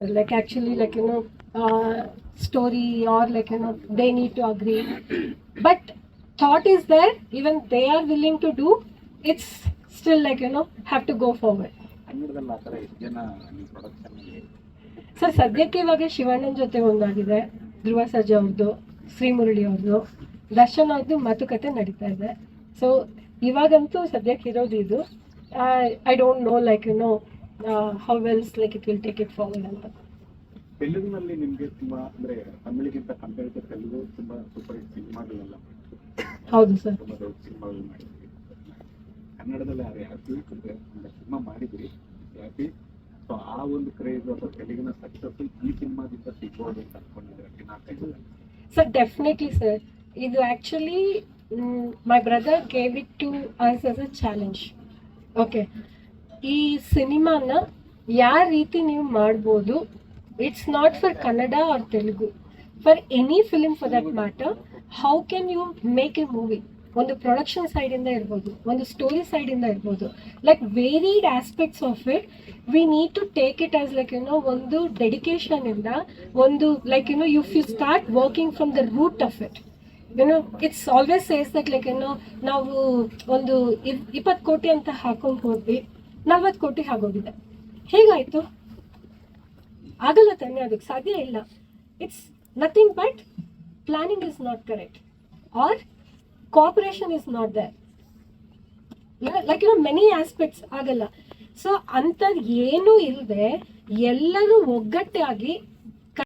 like actually like you know uh, story or like you know they need to agree but thought is there even they are willing to do it's still like you know have to go forward sir ಸದ್ಯಕ್ಕೆ ಇವಾಗ ಶಿವಣ್ಣನ ಜೊತೆ ಒಂದಾಗಿದೆ ಧ್ರುವ ಸರ್ಜಾ ಅವ್ರದ್ದು ಶ್ರೀಮುರಳಿ ಅವ್ರದ್ದು ದರ್ಶನ್ ಅವ್ರದ್ದು ಮಾತುಕತೆ ನಡೀತಾ ಇದೆ ಸೊ ಇವಾಗಂತೂ ಸದ್ಯಕ್ಕೆ ಇರೋದು ಇದು I don't know like you know how wells like it will take it forward ಅಂತ ತೆಲುಗಿನಲ್ಲಿ ನಿಮಗೆ ತುಂಬಾ ಅಂದ್ರೆ ತಮಿಳಿಗಿಂತ ಕಂಪೇರ್ ಟು ತೆಲುಗು ತುಂಬಾ ಸೂಪರ್ ಹಿಟ್ ಸಿನಿಮಾಗಳೆಲ್ಲ ಹೌದು ಸರ್ ತುಂಬಾ ದೊಡ್ಡ ಸಿನಿಮಾಗಳು ಮಾಡಿದ್ರಿ ಕನ್ನಡದಲ್ಲಿ ಅದು ಹ್ಯಾಪಿ ಅಂದ್ರೆ ಸಿನಿಮಾ ಮಾಡಿದ್ರಿ ಹ್ಯಾಪಿ ಸೊ ಆ ಒಂದು ಕ್ರೇಜ್ ಅಥವಾ ತೆಲುಗಿನ ಸಕ್ಸಸ್ ಈ ಸಿನಿಮಾದಿಂದ ಸಿಗ್ಬೋದು ಅಂತ ಅನ್ಕೊಂಡಿದ್ರೆ ಸರ್ ಡೆಫಿನೆಟ್ಲಿ ಸರ್ ಇದು actually my brother gave it to us as a challenge okay ಈ ಸಿನಿಮಾನ ಯಾವ ರೀತಿ ನೀವು ಮಾಡ್ಬೋದು it's not for Kannada or Telugu for any film for that matter how can you make a movie ಒಂದು production ಸೈಡಿಂದ ಇರ್ಬೋದು, ಒಂದು ಸ್ಟೋರಿ ಸೈಡಿಂದ ಇರ್ಬೋದು. Like varied aspects of it we need to take it as like you know ಒಂದು dedication ಇಂದ, ಒಂದು like you know you you start working from the root of it you know it's always says that like ಏನೋ ನಾವು ಒಂದು ಇಪ್ಪತ್ತು ಕೋಟಿ ಅಂತ ಹಾಕೊಂಡು ಹೋದ್ವಿ. ನಲ್ವತ್ತು ಕೋಟಿ ಆಗೋಗಿದೆ. ಹೇಗಾಯ್ತು? ಆಗಲ್ಲ ತಾನೇ, ಅದಕ್ಕೆ ಸಾಧ್ಯ ಇಲ್ಲ. It's nothing but planning is not correct or cooperation is not there like you many aspects ಆಗಲ್ಲ. ಸೊ ಅಂಥದ್ದು ಏನೂ ಇಲ್ಲದೆ ಎಲ್ಲರೂ ಒಗ್ಗಟ್ಟಾಗಿ